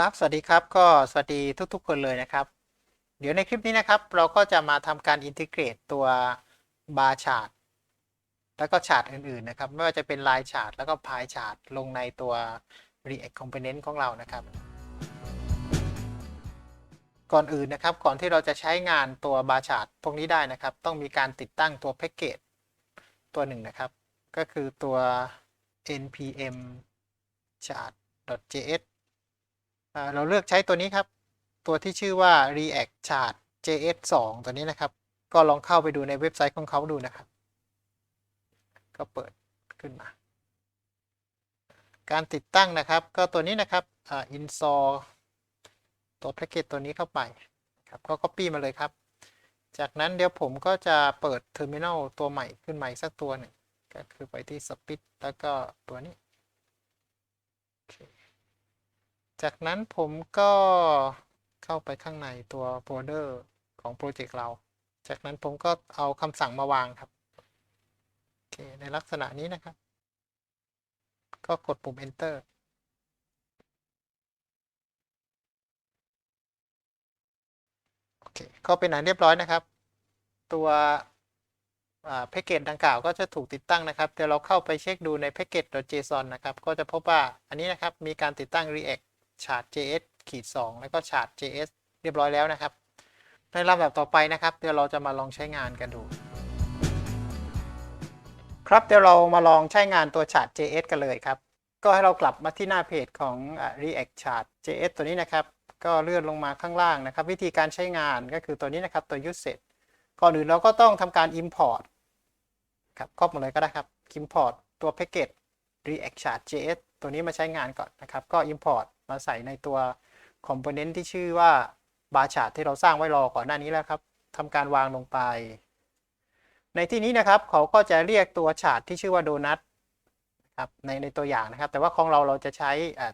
ครับ สวัสดีครับ ก็สวัสดีทุกๆ คนเลยนะครับ เดี๋ยวในคลิปนี้นะครับ เราก็จะมาทำการอินทิเกรตตัวบาร์ชาร์ตแล้วก็ชาร์ตอื่นๆ นะครับ ไม่ว่าจะเป็นลายชาร์ตแล้วก็พายชาร์ตลงในตัว React Component ของเรานะครับ ก่อนอื่นนะครับ ก่อนที่เราจะใช้งานตัวบาร์ชาร์ตพวกนี้ได้นะครับ ต้องมีการติดตั้งตัวแพ็กเกจตัวหนึ่งนะครับ ก็คือตัว npm chart.js เราเลือกใช้ตัวนี้ครับ ตัวที่ชื่อว่า React Chart JS 2 ตัวนี้นะครับ ก็ลองเข้าไปดูในเว็บไซต์ของเขาดูนะครับ ก็เปิดขึ้นมา การติดตั้งนะครับ ก็ตัวนี้นะครับอ่า install ตัวแพ็กเกจตัวนี้เข้าไปครับก็ copy มาเลยครับ จากนั้นเดี๋ยวผมก็จะเปิด terminal ตัวใหม่ขึ้นมาอีกสักตัวหนึ่งก็คือไปที่ Spit แล้วก็ตัวนี้ จากนั้นผมก็เข้าไปข้างในตัวโฟลเดอร์ของโปรเจกต์เรา จากนั้นผมก็เอาคำสั่งมาวางครับโอเคในลักษณะนี้นะครับ ก็กดปุ่ม enter โอเคก็เป็นอันเรียบร้อยนะครับ ตัวแพ็กเกจดังกล่าวก็จะถูกติดตั้งนะครับ เดี๋ยวเราเข้าไปเช็คดูในแพ็กเกจ .json นะครับ ก็จะพบว่าอันนี้นะครับ มีการติดตั้ง React Chart.js ขีด2แล้วก็ Chart.js เรียบร้อยแล้วนะครับ ในลำดับต่อไปนะครับ เดี๋ยวเราจะมาลองใช้งานกันดู ครับเดี๋ยวเรามาลองใช้งานตัว Chart.js กันเลยครับ ก็ให้เรากลับมาที่หน้าเพจของ React Chart.js ตัวนี้นะครับ ก็เลื่อนลงมาข้างล่างนะครับ วิธีการใช้งานก็คือตัวนี้นะครับตัว usage ก่อนอื่นเราก็ต้องทำการ import ครับครอบหมดเลยก็ได้ครับ import ตัวแพ็กเกจ React Chart.js ตัวนี้มาใช้งานก่อนนะครับ ก็ import มาใส่ในตัว component ที่ชื่อว่า bar chart ที่เราสร้างไว้รอก่อนหน้านี้แล้วครับทำการวางลงไป ในที่นี้นะครับเขาก็จะเรียกตัว chart ที่ชื่อว่า donut ครับในในตัวอย่างนะครับ แต่ว่าของเราเราจะใช้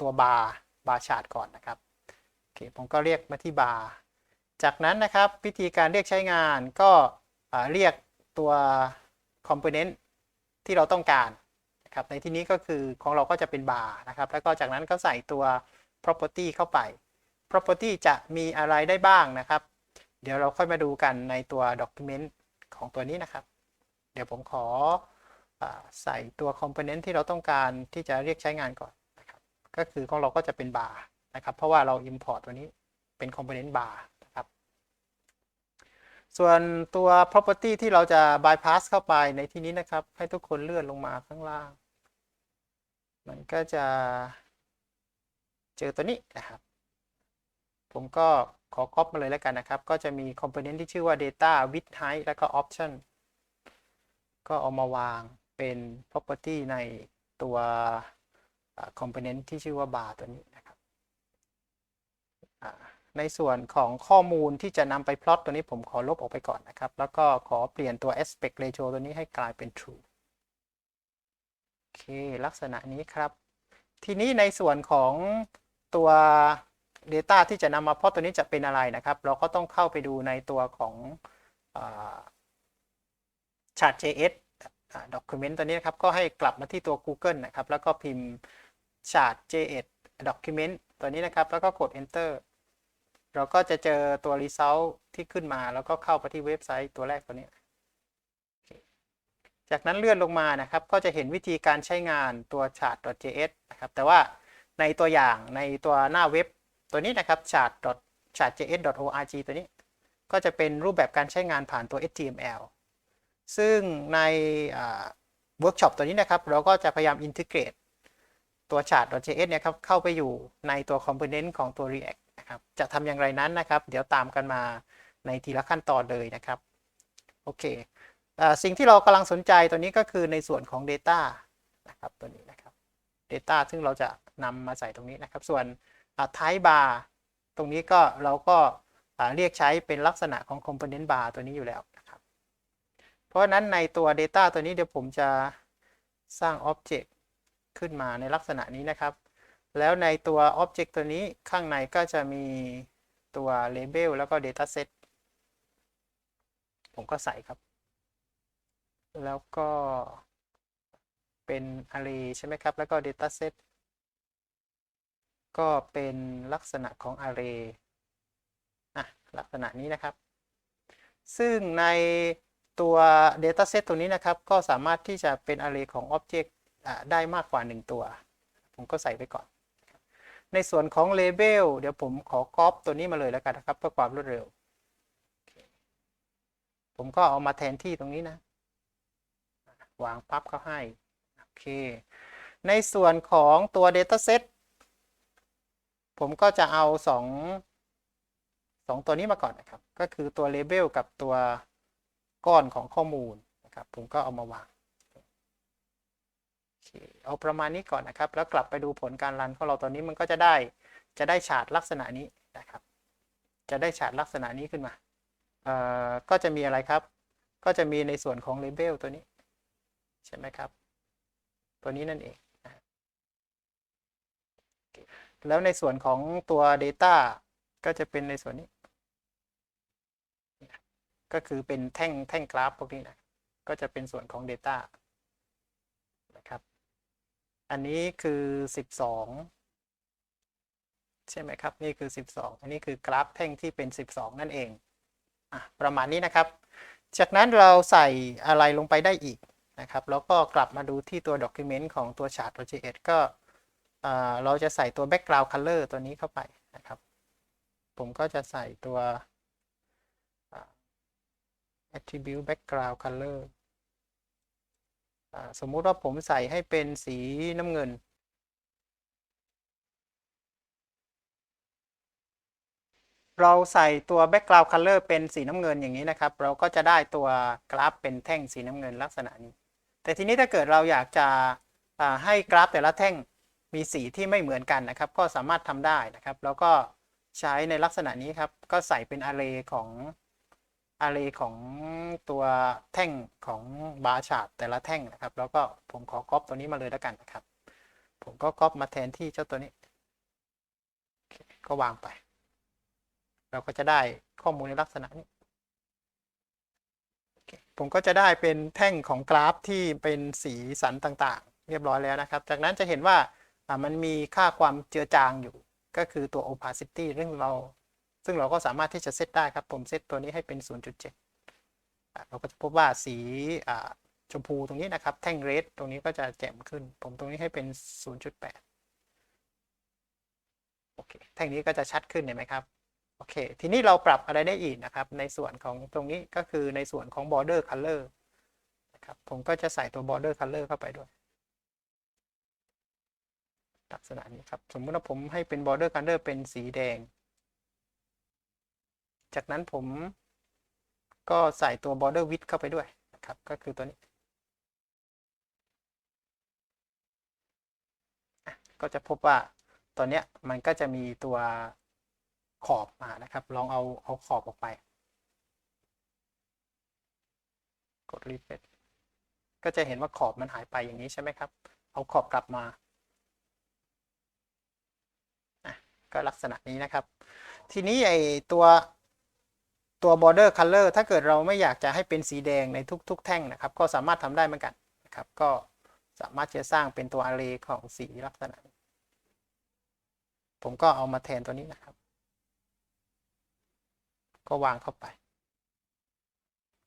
ตัว bar bar chart ก่อนนะครับโอเคผมก็เรียกมาที่ bar จากนั้นนะครับวิธีการเรียกใช้งานก็เรียกตัว component ที่เราต้องการ นะครับในที่นี้ก็คือของเราก็จะเป็น bar นะครับแล้วก็จากนั้นก็ใส่ตัว property เข้าไป property จะมีอะไรได้บ้างนะครับ เดี๋ยวเราค่อยมาดูกันในตัว document ของตัวนี้นะครับ เดี๋ยวผมขออใส่ตัว component ที่เราต้องการที่จะเรียกใช้งานก่อนนะครับก็คือของเราก็จะเป็น bar นะครับเพราะว่าเรา import ตัวนี้เป็น component bar นะครับส่วนตัว property ที่เราจะ bypass เข้าไปในที่นี้นะครับ ให้ทุกคนเลื่อนลงมาข้างล่าง มันก็จะเจอตัวนี้นะครับ ผมก็ขอก๊อปมาเลยแล้วกันนะครับ ก็จะมี component ที่ชื่อว่า data with height แล้วก็ option ก็เอามาวางเป็น property ในตัวคอ่า component ที่ชื่อว่า bar ตัวนี้นะครับ ในส่วนของข้อมูลที่จะนำไป plot ตัวนี้ผมขอลบออกไปก่อนนะครับ แล้วก็ขอเปลี่ยนตัว aspect ratio ตัวนี้ให้กลายเป็น true เคลักษณะนี้ครับ ทีนี้ในส่วนของตัว Data ที่จะนำมา plot ตัวนี้จะเป็นอะไรนะครับ เราก็ต้องเข้าไปดูในตัวของอ่า Chart.js อ่า document ตัวนี้นครับ ก็ให้กลับมาที่ตัว Google นะครับ แล้วก็พิมพ์ Chart.js document ตัวนี้นะครับ แล้วก็กด enter เราก็จะเจอตัว result ที่ขึ้นมา แล้วก็เข้าไปที่เว็บไซต์ตัวแรกตัวนี้ จากนั้นเลื่อนลงมานะครับ ก็จะเห็นวิธีการใช้งานตัว chart.js นะครับ แต่ว่าในตัวอย่างในตัวหน้าเว็บตัวนี้นะครับ chart chartjs.org ตัวนี้ ก็จะเป็นรูปแบบการใช้งานผ่านตัว HTML ซึ่งในเวิร์กช็อปตัวนี้นะครับ เราก็จะพยายามอินทิเกรตตัว chart.js เนี่ยครับเข้าไปอยู่ในตัว component ของตัว React นะครับ จะทำอย่างไรนั้นนะครับ เดี๋ยวตามกันมาในทีละขั้นตอนเลยนะครับ โอเค สิ่งที่เรากำลังสนใจตัวนี้ก็คือในส่วนของ Data นะครับตัวนี้นะครับ Data ซึ่งเราจะนำมาใส่ตรงนี้นะครับ ส่วน Type Bar ตรงนี้ก็เราก็เรียกใช้เป็นลักษณะของ Component Bar ตัวนี้อยู่แล้วนะครับ เพราะฉะนั้นในตัว Data ตัวนี้เดี๋ยวผมจะสร้าง Object ขึ้นมาในลักษณะนี้นะครับ แล้วในตัว Object ตัวนี้ข้างในก็จะมีตัว Label แล้วก็ Dataset ผมก็ใส่ครับ แล้วก็เป็น array ใช่ไหมครับ แล้วก็ dataset ก็เป็นลักษณะของ array อะลักษณะนี้นะครับ ซึ่งในตัว dataset ตัวนี้นะครับ ก็สามารถที่จะเป็น array ของ object ได้มากกว่า 1 ตัว ผมก็ใส่ไปก่อน ในส่วนของ label เดี๋ยวผมขอ copy ตัวนี้มาเลยแล้วกันนะครับ เพื่อความรวดเร็ว ผมก็เอามาแทนที่ตรงนี้นะ วางปั๊บเข้าให้โอเคในส่วนของตัว dataset ผมก็จะเอาสองสองตัวนี้มาก่อนนะครับ ก็คือตัว label กับตัวก้อนของข้อมูลนะครับ ผมก็เอามาวางเอาประมาณนี้ก่อนนะครับ แล้วกลับไปดูผลการรันของเราตอนนี้มันก็จะได้จะได้ฉาดลักษณะนี้นะครับ จะได้ฉาดลักษณะนี้ขึ้นมา ก็จะมีอะไรครับ ก็จะมีในส่วนของ label ตัวนี้ ใช่ไหมครับ ตัวนี้นั่นเองแล้วในส่วนของตัว data ก็จะเป็นในส่วนนี้ ก็คือเป็นแท่งแท่งกราฟพวกนี้นะ ก็จะเป็นส่วนของ data นะครับ อันนี้คือ 12 ใช่ไหมครับ นี่คือ 12 อันนี้คือกราฟแท่งที่เป็น 12 นั่นเองอประมาณนี้นะครับ จากนั้นเราใส่อะไรลงไปได้อีก นะครับ แล้วก็กลับมาดูที่ตัว document ของตัว chart.js ก็อ่าเราจะใส่ตัว background color ตัวนี้เข้าไปนะครับ ผมก็จะใส่ตัวอ่า attribute background color อ่าสมมุติว่าผมใส่ให้เป็นสีน้ำเงินเราใส่ตัว background color เป็นสีน้ำเงินอย่างนี้นะครับ เราก็จะได้ตัวกราฟเป็นแท่งสีน้ำเงินลักษณะนี้ แต่ทีนี้ถ้าเกิดเราอยากจะให้กราฟแต่ละแท่งมีสีที่ไม่เหมือนกันนะครับ ก็สามารถทำได้นะครับ แล้วก็ใช้ในลักษณะนี้ครับ ก็ใส่เป็น array ของ array ของตัวแท่งของบาร์ชาร์ตแต่ละแท่งนะครับ แล้วก็ผมขอก๊อปตัวนี้มาเลยแล้วกันนะครับ ผมก็ก๊อปมาแทนที่เจ้าตัวนี้ ก็วางไป เราก็จะได้ข้อมูลในลักษณะนี้ ผมก็จะได้เป็นแท่งของกราฟที่เป็นสีสันต่างๆ เรียบร้อยแล้วนะครับ จากนั้นจะเห็นว่ามันมีค่าความเจือจางอยู่ ก็คือตัว opacity ซึ่งเรา ซึ่งเราก็สามารถที่จะเซตได้ครับ ผมเซตตัวนี้ให้เป็น 0.7 เราก็จะพบว่าสีชมพูตรงนี้นะครับ แท่งเรดตรงนี้ก็จะแจ่มขึ้น ผมตรงนี้ให้เป็น 0.8 โอเค แท่งนี้ก็จะชัดขึ้นเห็นไหมครับ อเค ทีนี้เราปรับอะไรได้อีกนะครับ ในส่วนของตรงนี้ก็คือในส่วนของ border color นะครับ ผมก็จะใส่ตัว border color เข้าไปด้วย ลักษณะนี้ครับ สมมติว่าผมให้เป็น border color เป็นสีแดง จากนั้นผมก็ใส่ตัว border width เข้าไปด้วยนะครับ ก็คือตัวนี้ ก็จะพบว่าตอนนี้มันก็จะมีตัว ขอบมานะครับ ลองเอาเอาขอบออกไป กด refresh ก็จะเห็นว่าขอบมันหายไปอย่างนี้ใช่ไหมครับ เอาขอบกลับมาก็ลักษณะนี้นะครับ ทีนี้ไอตัวตัว border color ถ้าเกิดเราไม่อยากจะให้เป็นสีแดงในทุก ๆ แท่งนะครับ ก็สามารถทำได้เหมือนกันนะครับ ก็สามารถจะสร้างเป็นตัว array ของสีลักษณะนี้ผมก็เอามาแทนตัวนี้นะครับ ก็วางเข้าไป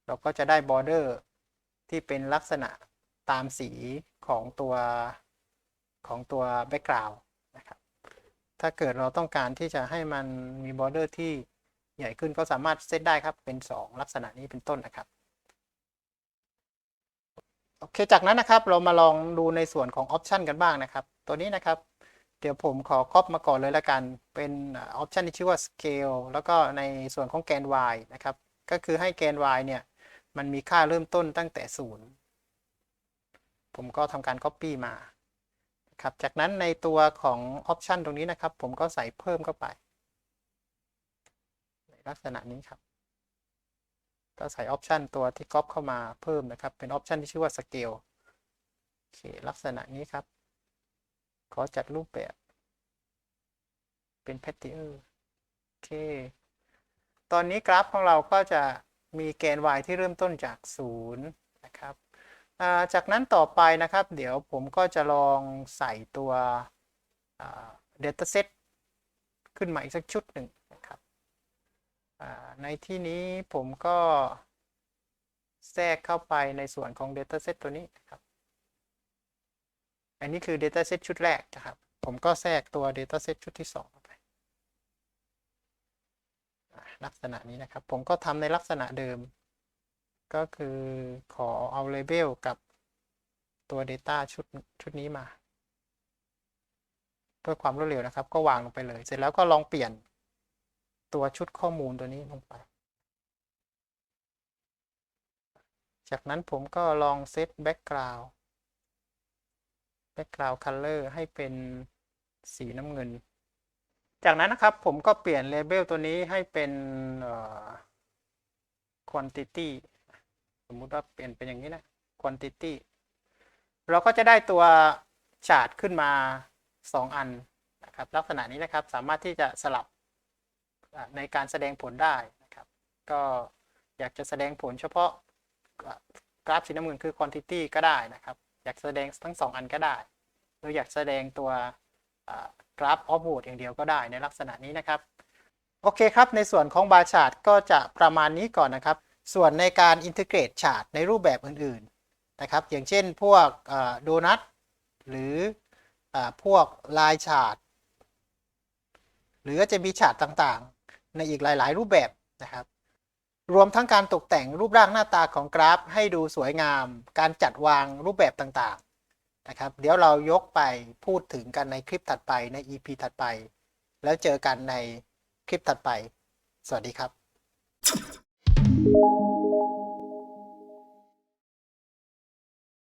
เราก็จะได้ border ที่เป็นลักษณะตามสีของตัวของตัว background นะครับ ถ้าเกิดเราต้องการที่จะให้มันมี border ที่ใหญ่ขึ้นก็สามารถเซตได้ครับ เป็น 2 ลักษณะนี้เป็นต้นนะครับโอเค จากนั้นนะครับเรามาลองดูในส่วนของ option กันบ้างนะครับ ตัวนี้นะครับ เดี๋ยวผมขอครอบมาก่อนเลยละกัน เป็นออปชันที่ชื่อว่า scale แล้วก็ในส่วนของแกน y นะครับ ก็คือให้แกน y เนี่ย มันมีค่าเริ่มต้นตั้งแต่ 0 ผมก็ทำการ copy มาครับจากนั้นในตัวของ option ตรงนี้นะครับ ผมก็ใส่เพิ่มเข้าไป ในลักษณะนี้ครับ ก็ใส่ option ตัวที่ copy เข้ามาเพิ่มนะครับ เป็น option ที่ชื่อว่า scale โอเคลักษณะนี้ครับ ขอจัดรูปแบบ เป็น Petier โอเค ตอนนี้กราฟของเราก็จะมีแกน y ที่เริ่มต้นจาก 0 นะครับ จากนั้นต่อไปนะครับ เดี๋ยวผมก็จะลองใส่ตัว dataset ขึ้นมาอีกสักชุดหนึ่งนะครับในที่นี้ผมก็แทรกเข้าไปในส่วนของ Dataset ตัวนี้นะครับ อันนี้คือ Dataset ชุดแรกนะครับ ผมก็แทรกตัว Dataset ชุดที่2เข้าไปลักษณะนี้นะครับ ผมก็ทำในลักษณะเดิม ก็คือขอเอา Label กับตัว Data ชุดชุดนี้มา เพื่อความรวดเร็วนะครับ ก็วางลงไปเลย เสร็จแล้วก็ลองเปลี่ยนตัวชุดข้อมูลตัวนี้ลงไป จากนั้นผมก็ลองเซต Background Background Color ให้เป็นสีน้ำเงิน จากนั้นนะครับผมก็เปลี่ยน Label ตัวนี้ให้เป็น Quantity สมมุติว่าเปลี่ยนเป็นอย่างนี้นะ Quantity เราก็จะได้ตัวชาร์ตขึ้นมา 2 อันนะครับ ลักษณะนี้นะครับสามารถที่จะสลับในการแสดงผลได้นะครับ ก็อยากจะแสดงผลเฉพาะกราฟสีน้ำเงินคือ quantity ก็ได้นะครับ อยากแสดงทั้ง 2 อันก็ได้หรืออยากแสดงตัวกราฟออฟวูดอย่างเดียวก็ได้ในลักษณะนี้นะครับ โอเคครับในส่วนของบาร์ชาร์ตก็จะประมาณนี้ก่อนนะครับ ส่วนในการอินทิเกรตชาร์ตในรูปแบบอื่นๆนะครับ อย่างเช่นพวกโดนัทหรืออพวกลายชาร์ตหรือจะมีชาร์ตต่างๆ ในอีกหลาย ๆ รูปแบบนะครับ รวมทั้งการตกแต่งรูปร่างหน้าตาของกราฟ ให้ดูสวยงาม การจัดวางรูปแบบต่างๆนะครับ เดี๋ยวเรายกไปพูดถึงกันในคลิปถัดไปใน EP ถัดไป แล้วเจอกันในคลิปถัดไป สวัสดีครับ